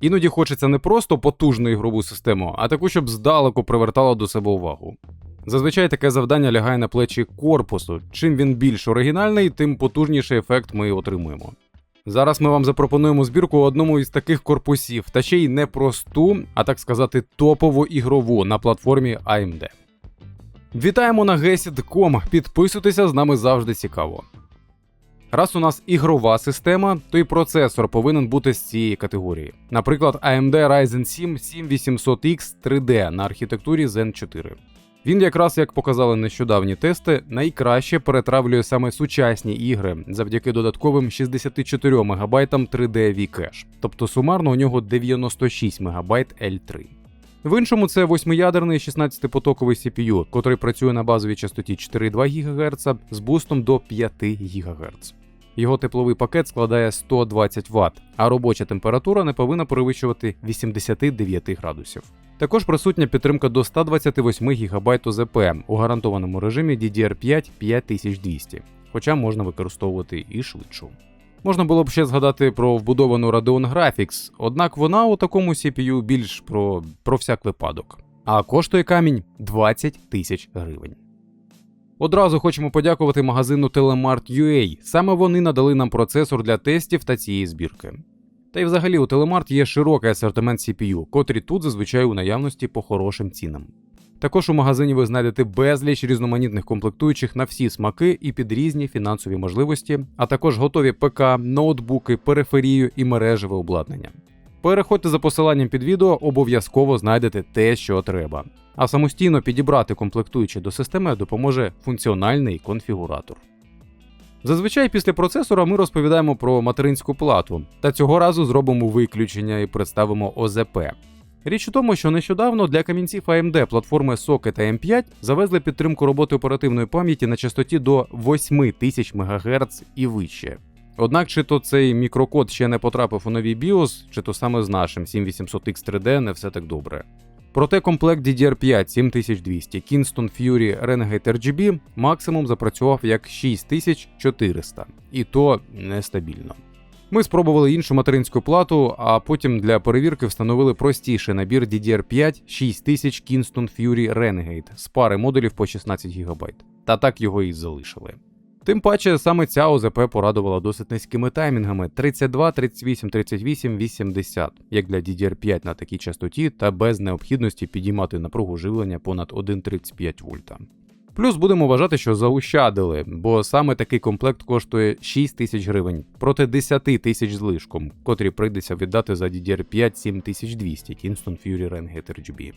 Іноді хочеться не просто потужну ігрову систему, а таку, щоб здалеку привертала до себе увагу. Зазвичай таке завдання лягає на плечі корпусу. Чим він більш оригінальний, тим потужніший ефект ми отримуємо. Зараз ми вам запропонуємо збірку одному із таких корпусів, та ще й не просту, а так сказати, топову ігрову на платформі AMD. Вітаємо на GESID.com, підписуйтеся, з нами завжди цікаво. Раз у нас ігрова система, то і процесор повинен бути з цієї категорії. Наприклад, AMD Ryzen 7 7800X 3D на архітектурі Zen 4. Він якраз, як показали нещодавні тести, найкраще перетравлює саме сучасні ігри завдяки додатковим 64 МБ 3D V-Cache, тобто сумарно у нього 96 МБ L3. В іншому це восьмиядерний 16-потоковий CPU, котрий працює на базовій частоті 4,2 ГГц з бустом до 5 ГГц. Його тепловий пакет складає 120 Вт, а робоча температура не повинна перевищувати 89 градусів. Також присутня підтримка до 128 ГБ ОЗП у гарантованому режимі DDR5 5200, хоча можна використовувати і швидшу. Можна було б ще згадати про вбудовану Radeon Graphics, однак вона у такому CPU більш про, про всяк випадок. А коштує камінь 20 тисяч гривень. Одразу хочемо подякувати магазину Telemart.ua. Саме вони надали нам процесор для тестів та цієї збірки. Та й взагалі у Telemart є широкий асортимент CPU, котрі тут зазвичай у наявності по хорошим цінам. Також у магазині ви знайдете безліч різноманітних комплектуючих на всі смаки і під різні фінансові можливості, а також готові ПК, ноутбуки, периферію і мережеве обладнання. Переходьте за посиланням під відео, обов'язково знайдете те, що треба. А самостійно підібрати комплектуючі до системи допоможе функціональний конфігуратор. Зазвичай після процесора ми розповідаємо про материнську плату, та цього разу зробимо виключення і представимо ОЗП. Річ у тому, що нещодавно для камінців AMD платформи Socket AM5 завезли підтримку роботи оперативної пам'яті на частоті до 8000 МГц і вище. Однак, чи то цей мікрокод ще не потрапив у новий BIOS, чи то саме з нашим 7800X 3D не все так добре. Проте комплект DDR5 7200 Kingston Fury Renegade RGB максимум запрацював як 6400, і то нестабільно. Ми спробували іншу материнську плату, а потім для перевірки встановили простіший набір DDR5 6000 Kingston Fury Renegade з пари модулів по 16 ГБ. Та так його і залишили. Тим паче саме ця ОЗП порадувала досить низькими таймінгами 32, 38, 38, 80, як для DDR5 на такій частоті та без необхідності підіймати напругу живлення понад 1,35 вольта. Плюс будемо вважати, що заощадили, бо саме такий комплект коштує 6 тисяч гривень проти 10 тисяч злишком, котрі прийдеться віддати за DDR5 7200 Kingston Fury Renegade RGB.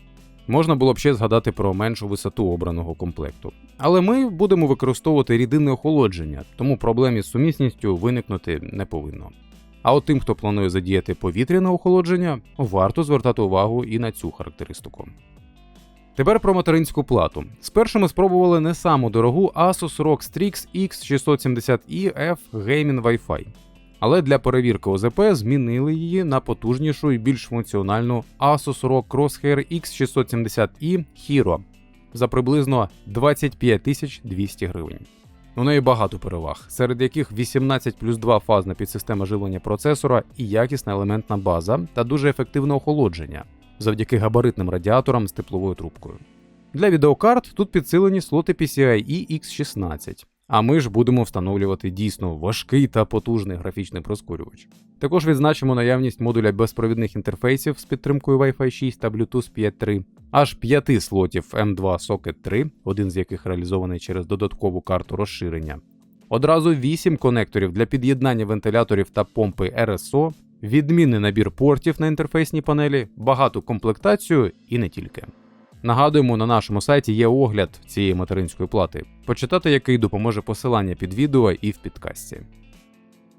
Можна було б ще згадати про меншу висоту обраного комплекту. Але ми будемо використовувати рідинне охолодження, тому проблем із сумісністю виникнути не повинно. А от тим, хто планує задіяти повітряне охолодження, варто звертати увагу і на цю характеристику. Тепер про материнську плату. Спершу ми спробували не саму дорогу Asus ROG Strix X670E F Gaming Wi-Fi. Але для перевірки ОЗП змінили її на потужнішу і більш функціональну Asus ROG Crosshair X670E Hero за приблизно 25 200 гривень. У неї багато переваг, серед яких 18 плюс 2 фазна підсистема живлення процесора і якісна елементна база та дуже ефективне охолодження завдяки габаритним радіаторам з тепловою трубкою. Для відеокарт тут підсилені слоти PCIe X16, а ми ж будемо встановлювати дійсно важкий та потужний графічний прискорювач. Також відзначимо наявність модуля безпровідних інтерфейсів з підтримкою Wi-Fi 6 та Bluetooth 5.3, аж 5 слотів M2 Socket 3, один з яких реалізований через додаткову карту розширення. Одразу 8 конекторів для під'єднання вентиляторів та помпи RSO, відмінний набір портів на інтерфейсній панелі, багату комплектацію і не тільки. Нагадуємо, на нашому сайті є огляд цієї материнської плати, почитати який допоможе посилання під відео і в підкасті.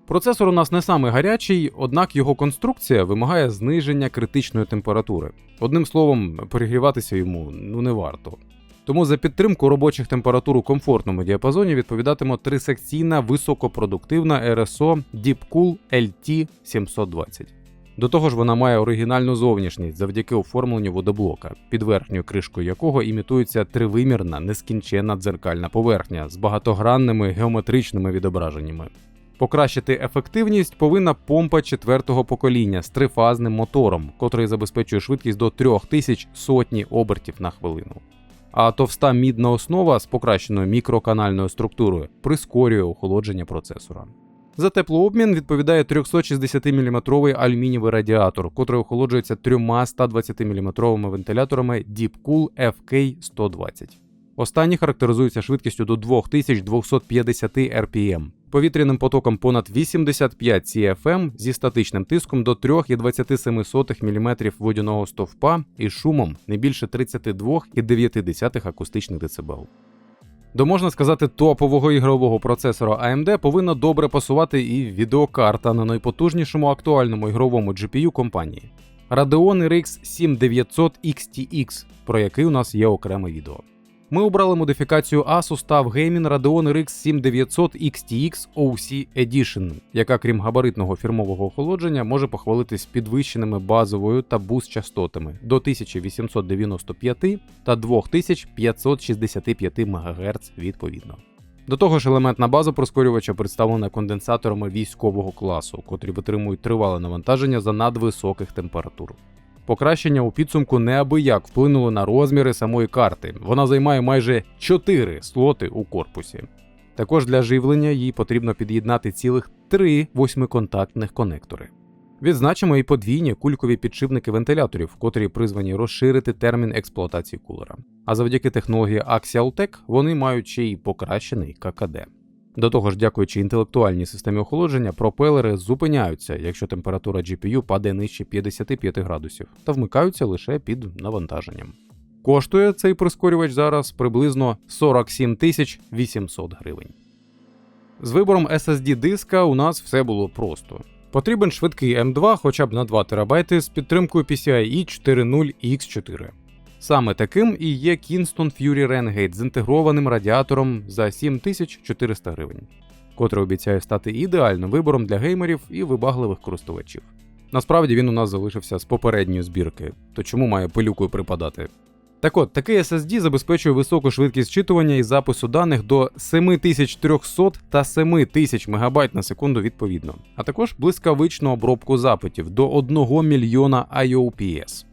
Процесор у нас не самий гарячий, однак його конструкція вимагає зниження критичної температури. Одним словом, перегріватися йому ну не варто. Тому за підтримку робочих температур у комфортному діапазоні відповідатиме трисекційна високопродуктивна RSO Deepcool LT720. До того ж, вона має оригінальну зовнішність завдяки оформленню водоблока, під верхньою кришкою якого імітується тривимірна нескінченна дзеркальна поверхня з багатогранними геометричними відображеннями. Покращити ефективність повинна помпа четвертого покоління з трифазним мотором, котрий забезпечує швидкість до 3000 сотні обертів на хвилину. А товста мідна основа з покращеною мікроканальною структурою прискорює охолодження процесора. За теплообмін відповідає 360-мм алюмінієвий радіатор, котрий охолоджується трьома 120-мм вентиляторами Deepcool FK120. Останні характеризуються швидкістю до 2250 RPM, повітряним потоком понад 85 CFM зі статичним тиском до 3,27 мм водяного стовпа і шумом не більше 32,9 акустичних дБ. До можна сказати топового ігрового процесора AMD повинна добре пасувати і відеокарта на найпотужнішому актуальному ігровому GPU компанії Radeon RX 7900 XTX, про який у нас є окреме відео. Ми обрали модифікацію Asus TUF Gaming Radeon RX 7900 XTX OC Edition, яка, крім габаритного фірмового охолодження, може похвалитись підвищеними базовою та буст частотами до 1895 та 2565 МГц відповідно. До того ж, елементна база прискорювача представлена конденсаторами військового класу, котрі витримують тривале навантаження за надвисоких температур. Покращення у підсумку неабияк вплинуло на розміри самої карти. Вона займає майже 4 слоти у корпусі. Також для живлення їй потрібно під'єднати цілих 3 восьмиконтактних конектори. Відзначимо і подвійні кулькові підшипники вентиляторів, котрі призвані розширити термін експлуатації кулера. А завдяки технології Axial Tech вони мають ще й покращений ККД. До того ж, дякуючи інтелектуальній системі охолодження, пропелери зупиняються, якщо температура GPU падає нижче 55 градусів, та вмикаються лише під навантаженням. Коштує цей прискорювач зараз приблизно 47 800 гривень. З вибором SSD диска у нас все було просто. Потрібен швидкий M2 хоча б на 2 ТБ з підтримкою PCIe 4.0 X4. Саме таким і є Kingston Fury Renegade з інтегрованим радіатором за 7400 гривень, котрий обіцяє стати ідеальним вибором для геймерів і вибагливих користувачів. Насправді він у нас залишився з попередньої збірки, то чому має пилюкою припадати? Так от, такий SSD забезпечує високу швидкість читування і запису даних до 7300 та 7000 МБ на секунду відповідно, а також блискавичну обробку запитів до 1 мільйона IOPS.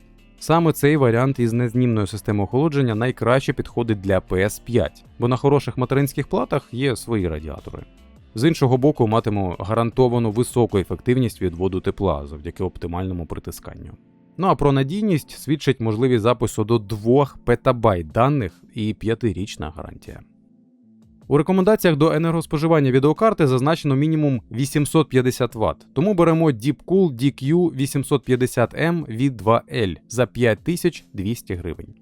Саме цей варіант із незнімною системою охолодження найкраще підходить для PS5, бо на хороших материнських платах є свої радіатори. З іншого боку, матиму гарантовану високу ефективність відводу тепла завдяки оптимальному притисканню. Ну а про надійність свідчить можливість запису до 2 петабайт даних і 5-річна гарантія. У рекомендаціях до енергоспоживання відеокарти зазначено мінімум 850 Вт, тому беремо Deepcool DQ 850M від 2L за 5200 гривень.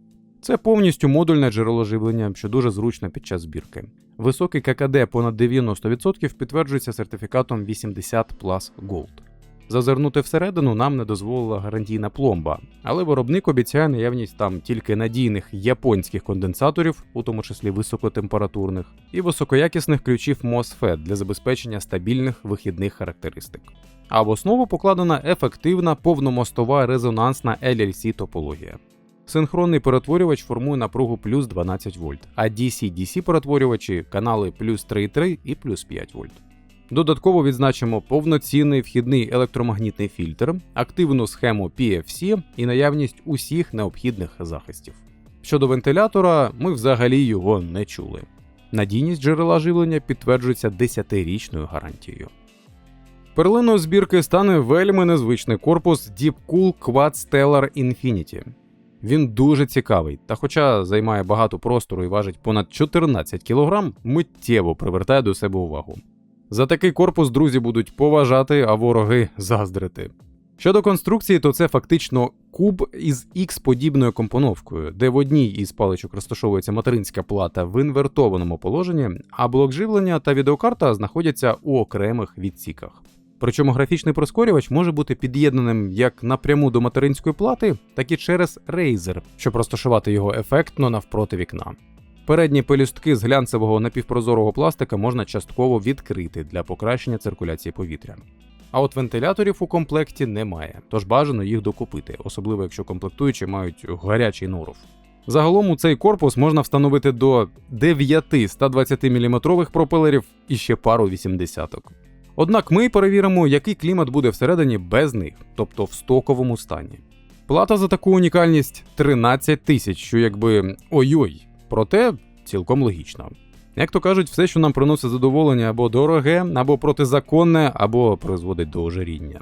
Це повністю модульне джерело живлення, що дуже зручно під час збірки. Високий ККД понад 90% підтверджується сертифікатом 80 Plus Gold. Зазирнути всередину нам не дозволила гарантійна пломба, але виробник обіцяє наявність там тільки надійних японських конденсаторів, у тому числі високотемпературних, і високоякісних ключів MOSFET для забезпечення стабільних вихідних характеристик. А в основу покладена ефективна повномостова резонансна LLC топологія. Синхронний перетворювач формує напругу плюс 12 вольт, а DC-DC перетворювачі канали плюс 3,3 і плюс 5 вольт. Додатково відзначимо повноцінний вхідний електромагнітний фільтр, активну схему PFC і наявність усіх необхідних захистів. Щодо вентилятора, ми взагалі його не чули. Надійність джерела живлення підтверджується 10-річною гарантією. Перлиною збірки стане вельми незвичний корпус Deepcool Quad Stellar Infinity. Він дуже цікавий, та хоча займає багато простору і важить понад 14 кг, миттєво привертає до себе увагу. За такий корпус друзі будуть поважати, а вороги заздрити. Щодо конструкції, то це фактично куб із X-подібною компоновкою, де в одній із паличок розташовується материнська плата в інвертованому положенні, а блок живлення та відеокарта знаходяться у окремих відсіках. Причому графічний прискорювач може бути під'єднаним як напряму до материнської плати, так і через Razer, щоб розташувати його ефектно навпроти вікна. Передні пелюстки з глянцевого напівпрозорого пластика можна частково відкрити для покращення циркуляції повітря. А от вентиляторів у комплекті немає, тож бажано їх докупити, особливо якщо комплектуючі мають гарячий норов. Загалом у цей корпус можна встановити до 9 120 мм пропелерів і ще пару 80-ок. Однак ми перевіримо, який клімат буде всередині без них, тобто в стоковому стані. Плата за таку унікальність 13 тисяч, що якби ой-ой, проте цілком логічно. Як то кажуть, все, що нам приносить задоволення або дороге, або протизаконне, або призводить до ожиріння.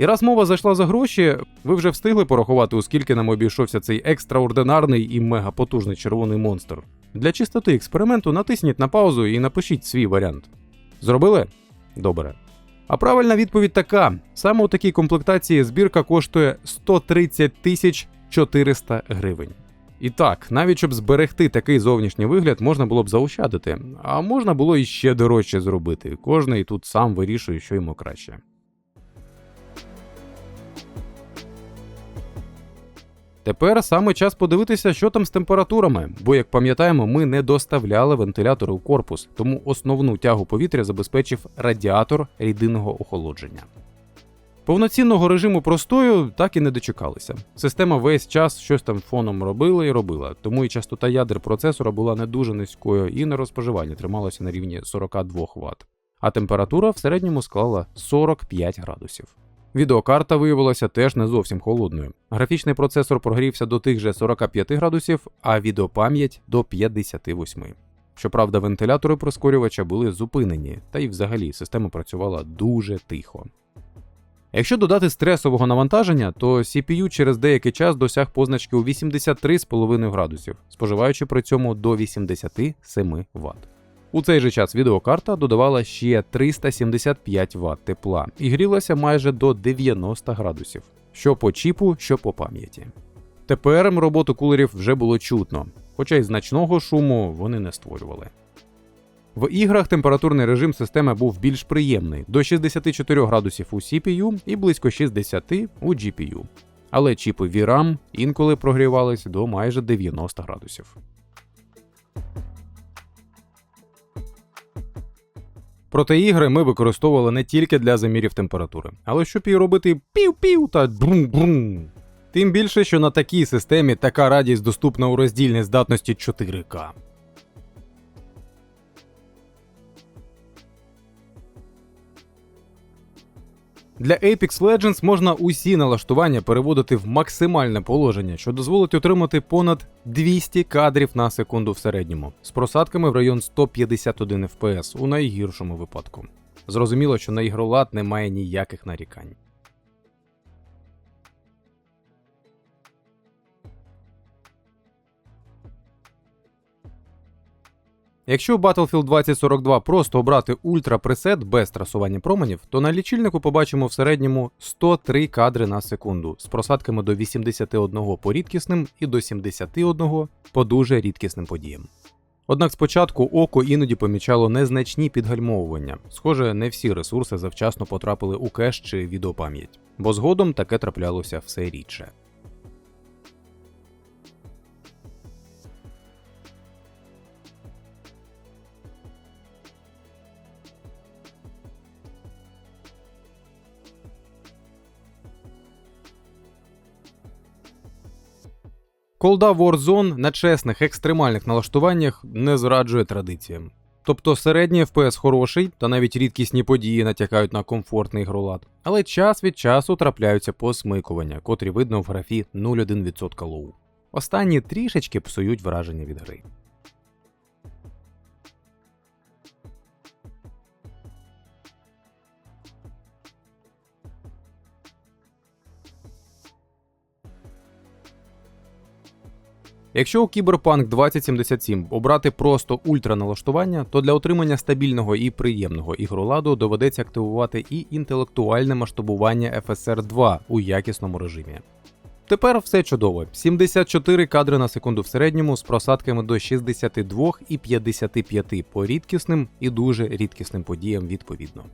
І раз мова зайшла за гроші, ви вже встигли порахувати, у скільки нам обійшовся цей екстраординарний і мегапотужний червоний монстр. Для чистоти експерименту натисніть на паузу і напишіть свій варіант. Зробили? Добре. А правильна відповідь така: саме у такій комплектації збірка коштує 130 тисяч 400 гривень. І так, навіть щоб зберегти такий зовнішній вигляд, можна було б заощадити, а можна було і ще дорожче зробити. Кожний тут сам вирішує, що йому краще. Тепер саме час подивитися, що там з температурами, бо, як пам'ятаємо, ми не доставляли вентилятори у корпус, тому основну тягу повітря забезпечив радіатор рідинного охолодження. Повноцінного режиму простою так і не дочекалися. Система весь час щось там фоном робила і робила, тому і частота ядер процесора була не дуже низькою і на розпоживанні трималося на рівні 42 Вт. А температура в середньому склала 45 градусів. Відеокарта виявилася теж не зовсім холодною. Графічний процесор прогрівся до тих же 45 градусів, а відеопам'ять до 58. Щоправда, вентилятори прискорювача були зупинені, та й взагалі система працювала дуже тихо. Якщо додати стресового навантаження, то CPU через деякий час досяг позначки у 83,5 градусів, споживаючи при цьому до 87 Вт. У цей же час відеокарта додавала ще 375 Вт тепла і грілася майже до 90 градусів, що по чіпу, що по пам'яті. Тепер роботу кулерів вже було чутно, хоча й значного шуму вони не створювали. В іграх температурний режим системи був більш приємний до 64 градусів у CPU і близько 60 у GPU. Але чіпи VRAM інколи прогрівались до майже 90 градусів. Проте ігри ми використовували не тільки для замірів температури, але щоб і робити пів-пів та брум-брум. Тим більше, що на такій системі така радість доступна у роздільній здатності 4К. Для Apex Legends можна усі налаштування переводити в максимальне положення, що дозволить отримати понад 200 кадрів на секунду в середньому, з просадками в район 151 FPS у найгіршому випадку. Зрозуміло, що на ігролад немає ніяких нарікань. Якщо в Battlefield 2042 просто обрати ультра пресет без трасування променів, то на лічильнику побачимо в середньому 103 кадри на секунду з просадками до 81 по рідкісним і до 71 по дуже рідкісним подіям. Однак спочатку око іноді помічало незначні підгальмовування. Схоже, не всі ресурси завчасно потрапили у кеш чи відеопам'ять, бо згодом таке траплялося все рідше. Колда Warzone на чесних екстремальних налаштуваннях не зраджує традиціям. Тобто середній FPS хороший, та навіть рідкісні події натякають на комфортний ігролад, але час від часу трапляються посмикування, котрі видно в графі 0,1% лоу. Останні трішечки псують враження від гри. Якщо у Cyberpunk 2077 обрати просто ультра налаштування, то для отримання стабільного і приємного ігроладу доведеться активувати і інтелектуальне масштабування FSR 2 у якісному режимі. Тепер все чудово: 74 кадри на секунду в середньому з просадками до 62 і 55 по рідкісним і дуже рідкісним подіям відповідно.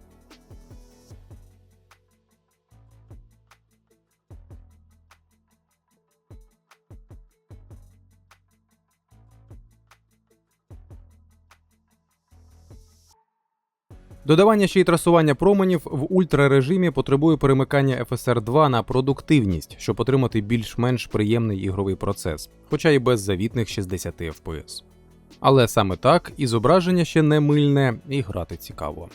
Додавання ще й трасування променів в ультрарежимі потребує перемикання FSR 2 на продуктивність, щоб отримати більш-менш приємний ігровий процес, хоча й без завітних 60 FPS. Але саме так і зображення ще не мильне, і грати цікаво.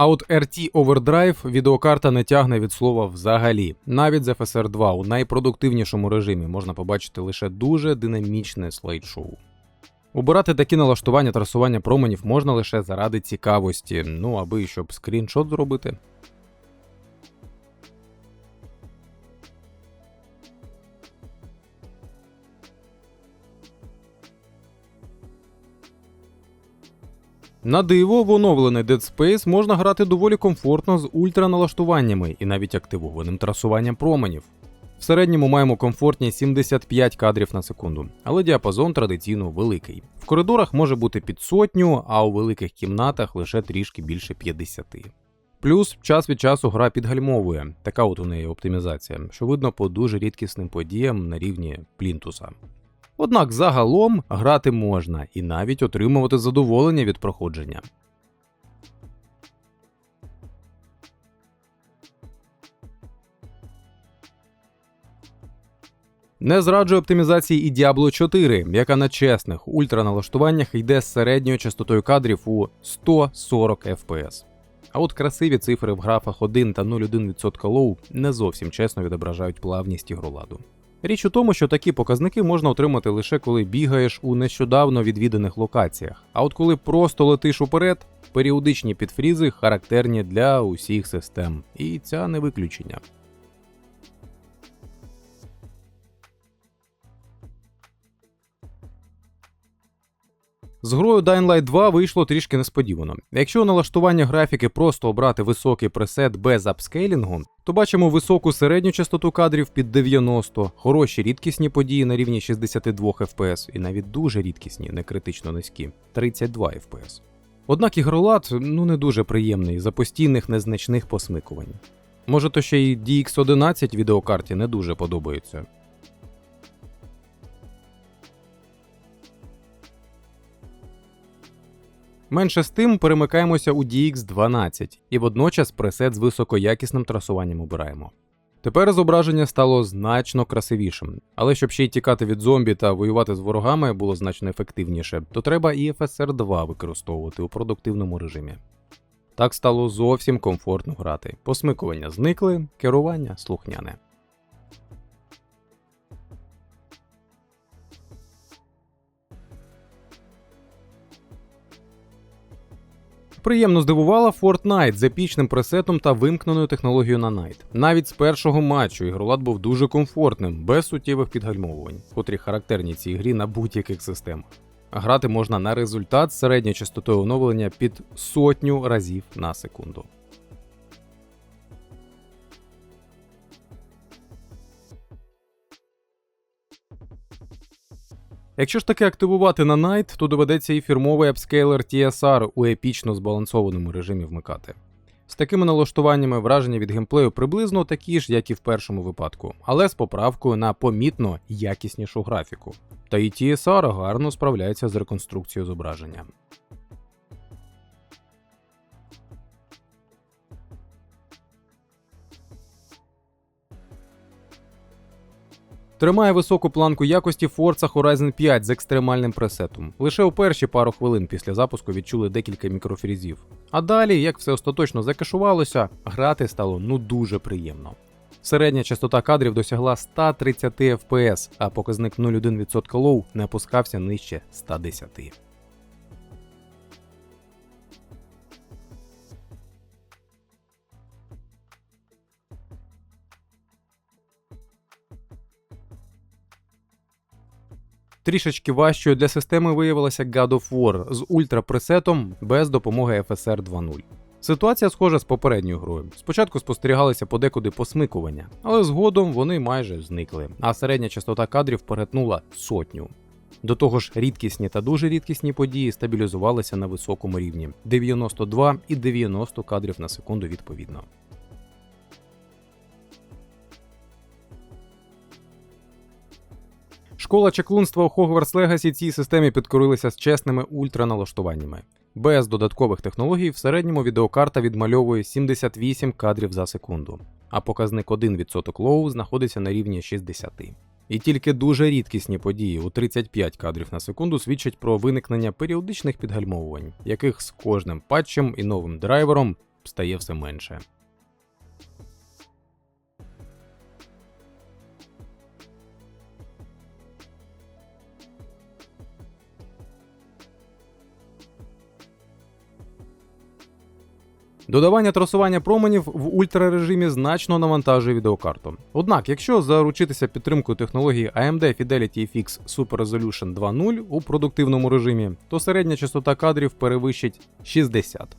А от RT Overdrive відеокарта не тягне від слова взагалі. Навіть з FSR 2 у найпродуктивнішому режимі можна побачити лише дуже динамічне слайд-шоу. Обирати такі налаштування трасування променів можна лише заради цікавості, ну аби щоб скріншот зробити. На диво, в оновлений Dead Space можна грати доволі комфортно з ультраналаштуваннями і навіть активованим трасуванням променів. В середньому маємо комфортні 75 кадрів на секунду, але діапазон традиційно великий. В коридорах може бути під сотню, а у великих кімнатах лише трішки більше 50. Плюс час від часу гра підгальмовує, така от у неї оптимізація, що видно по дуже рідкісним подіям на рівні плінтуса. Однак загалом грати можна і навіть отримувати задоволення від проходження. Не зраджує оптимізації і Diablo 4, яка на чесних ультраналаштуваннях йде з середньою частотою кадрів у 140 FPS. А от красиві цифри в графах 1 та 0,1% лоу не зовсім чесно відображають плавність ігроладу. Річ у тому, що такі показники можна отримати лише коли бігаєш у нещодавно відвіданих локаціях. А от коли просто летиш уперед, періодичні підфрізи характерні для усіх систем, і ця не виключення. З грою Dying Light 2 вийшло трішки несподівано. Якщо налаштування графіки просто обрати високий пресет без апскейлінгу, то бачимо високу середню частоту кадрів під 90, хороші рідкісні події на рівні 62 FPS і навіть дуже рідкісні, не критично низькі 32 FPS. Однак ігролад ну не дуже приємний за постійних незначних посмикувань. Може, то ще й DX11 відеокарті не дуже подобається. Менше з тим перемикаємося у DX12 і водночас пресет з високоякісним трасуванням обираємо. Тепер зображення стало значно красивішим, але щоб ще й тікати від зомбі та воювати з ворогами було значно ефективніше, то треба і FSR 2 використовувати у продуктивному режимі. Так стало зовсім комфортно грати. Посмикування зникли, керування слухняне. Приємно здивувала Fortnite з епічним пресетом та вимкненою технологією на Night. Навіть з першого матчу ігролад був дуже комфортним, без суттєвих підгальмовувань, котрі характерні цій грі на будь-яких системах. Грати можна на результат з середньою частотою оновлення під сотню разів на секунду. Якщо ж таки активувати на Night, то доведеться і фірмовий апскейлер TSR у епічно збалансованому режимі вмикати. З такими налаштуваннями враження від геймплею приблизно такі ж, як і в першому випадку, але з поправкою на помітно якіснішу графіку. Та і TSR гарно справляється з реконструкцією зображення. Тримає високу планку якості Forza Horizon 5 з екстремальним пресетом. Лише у перші пару хвилин після запуску відчули декілька мікрофрізів. А далі, як все остаточно закешувалося, грати стало ну дуже приємно. Середня частота кадрів досягла 130 FPS, а показник 0,1% лоу не опускався нижче 110. Трішечки важчою для системи виявилася God of War з ультрапресетом без допомоги FSR 2.0. Ситуація схожа з попередньою грою. Спочатку спостерігалися подекуди посмикування, але згодом вони майже зникли, а середня частота кадрів перетнула сотню. До того ж, рідкісні та дуже рідкісні події стабілізувалися на високому рівні 92 і 90 кадрів на секунду відповідно. Школа чеклунства у Hogwarts Legacy цій системі підкорилася з чесними ультраналаштуваннями. Без додаткових технологій в середньому відеокарта відмальовує 78 кадрів за секунду, а показник 1% лоу знаходиться на рівні 60. І тільки дуже рідкісні події у 35 кадрів на секунду свідчать про виникнення періодичних підгальмовувань, яких з кожним патчем і новим драйвером стає все менше. Додавання трасування променів в ультрарежимі значно навантажує відеокарту. Однак, якщо заручитися підтримкою технології AMD Fidelity FX Super Resolution 2.0 у продуктивному режимі, то середня частота кадрів перевищить 60.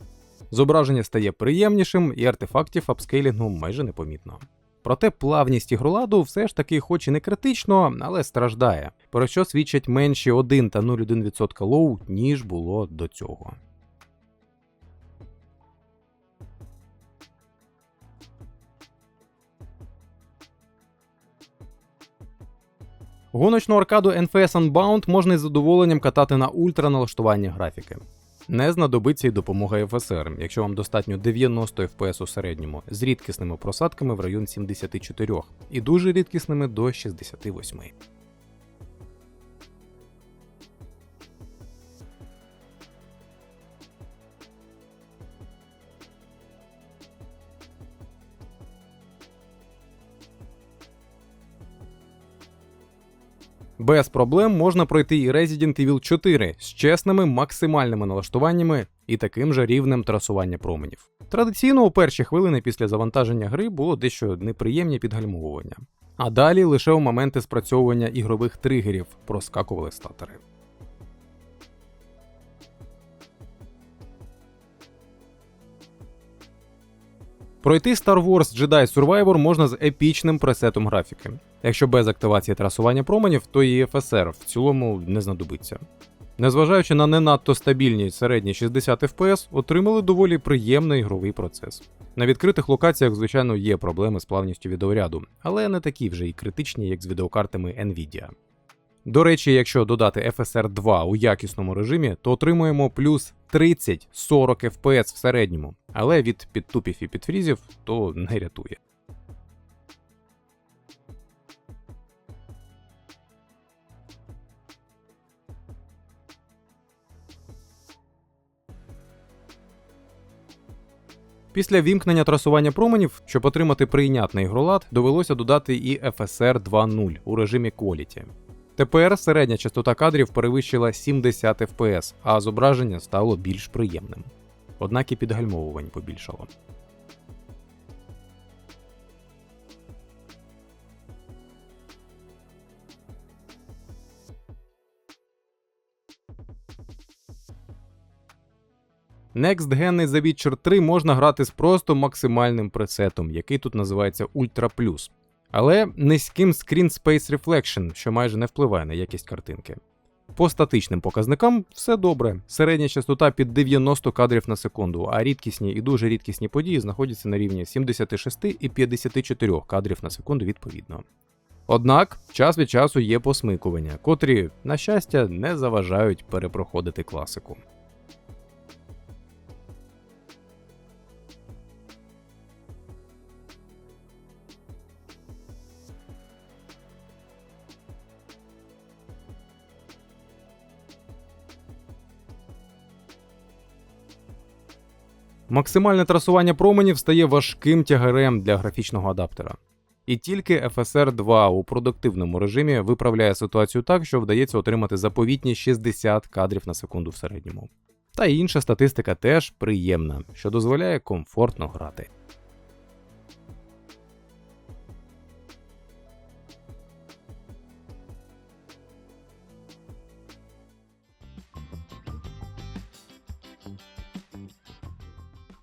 Зображення стає приємнішим і артефактів апскейлінгу майже непомітно. Проте плавність ігроладу все ж таки, хоч і не критично, але страждає, про що свідчать менші 1 та 0,1% лоу, ніж було до цього. Гоночну аркаду NFS Unbound можна із задоволенням катати на ультраналаштуванні графіки. Не знадобиться й допомога FSR, якщо вам достатньо 90 FPS у середньому, з рідкісними просадками в район 74 і дуже рідкісними до 68. Без проблем можна пройти і Resident Evil 4 з чесними максимальними налаштуваннями і таким же рівнем трасування променів. Традиційно у перші хвилини після завантаження гри було дещо неприємні підгальмовування. А далі лише у моменти спрацьовування ігрових тригерів проскакували статери. Пройти Star Wars Jedi Survivor можна з епічним пресетом графіки. Якщо без активації трасування променів, то і FSR в цілому не знадобиться. Незважаючи на не надто стабільні середні 60 FPS, отримали доволі приємний ігровий процес. На відкритих локаціях, звичайно, є проблеми з плавністю відеоряду, але не такі вже і критичні, як з відеокартами Nvidia. До речі, якщо додати FSR 2 у якісному режимі, то отримуємо плюс 30-40 FPS в середньому, але від підтупів і підфрізів то не рятує. Після вімкнення трасування променів, щоб отримати прийнятний ігролад, довелося додати і FSR 2.0 у режимі Quality. Тепер середня частота кадрів перевищила 70 FPS, а зображення стало більш приємним. Однак і підгальмовувань побільшало. Next Gen The Witcher 3 можна грати з просто максимальним пресетом, який тут називається Ultra Plus. Але низьким Screen Space Reflection, що майже не впливає на якість картинки. По статичним показникам все добре. Середня частота під 90 кадрів на секунду, а рідкісні і дуже рідкісні події знаходяться на рівні 76 і 54 кадрів на секунду відповідно. Однак час від часу є посмикування, котрі, на щастя, не заважають перепроходити класику. Максимальне трасування променів стає важким тягарем для графічного адаптера. І тільки FSR 2 у продуктивному режимі виправляє ситуацію так, що вдається отримати заповітні 60 кадрів на секунду в середньому. Та інша статистика теж приємна, що дозволяє комфортно грати.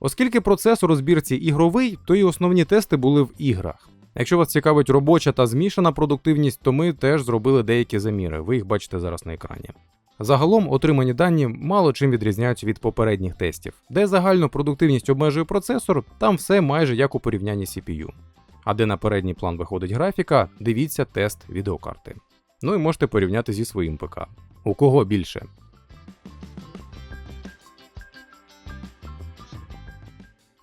Оскільки процесор у збірці ігровий, то і основні тести були в іграх. Якщо вас цікавить робоча та змішана продуктивність, то ми теж зробили деякі заміри, ви їх бачите зараз на екрані. Загалом отримані дані мало чим відрізняються від попередніх тестів, де загальну продуктивність обмежує процесор, там все майже як у порівнянні CPU. А де на передній план виходить графіка, дивіться тест відеокарти. Ну і можете порівняти зі своїм ПК. У кого більше?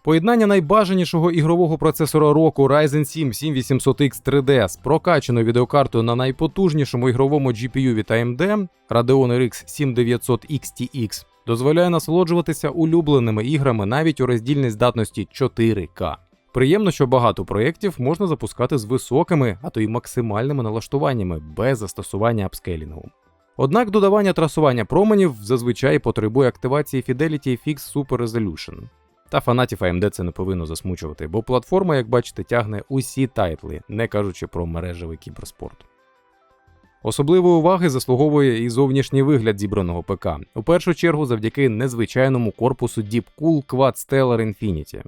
Поєднання найбажанішого ігрового процесора року Ryzen 7 7800X 3D з прокачаною відеокартою на найпотужнішому ігровому GPU від AMD Radeon RX 7900 XTX дозволяє насолоджуватися улюбленими іграми навіть у роздільній здатності 4К. Приємно, що багато проєктів можна запускати з високими, а то й максимальними налаштуваннями без застосування апскейлінгу. Однак додавання трасування променів зазвичай потребує активації Fidelity FX Super Resolution. Та фанатів AMD це не повинно засмучувати, бо платформа, як бачите, тягне усі тайтли, не кажучи про мережевий кіберспорт. Особливої уваги заслуговує і зовнішній вигляд зібраного ПК, у першу чергу завдяки незвичайному корпусу Deepcool Quad Stellar Infinity.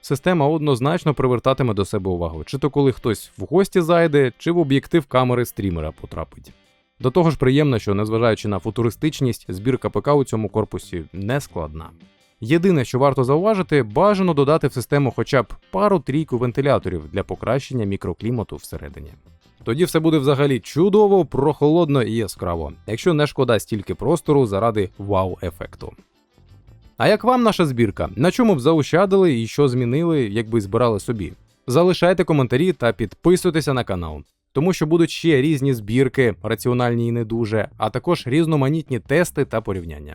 Система однозначно привертатиме до себе увагу, чи то коли хтось в гості зайде, чи в об'єктив камери стрімера потрапить. До того ж приємно, що незважаючи на футуристичність, збірка ПК у цьому корпусі не складна. Єдине, що варто зауважити, бажано додати в систему хоча б пару-трійку вентиляторів для покращення мікроклімату всередині. Тоді все буде взагалі чудово, прохолодно і яскраво, якщо не шкода стільки простору заради вау-ефекту. А як вам наша збірка? На чому б заощадили і що змінили, якби збирали собі? Залишайте коментарі та підписуйтеся на канал, тому що будуть ще різні збірки, раціональні і не дуже, а також різноманітні тести та порівняння.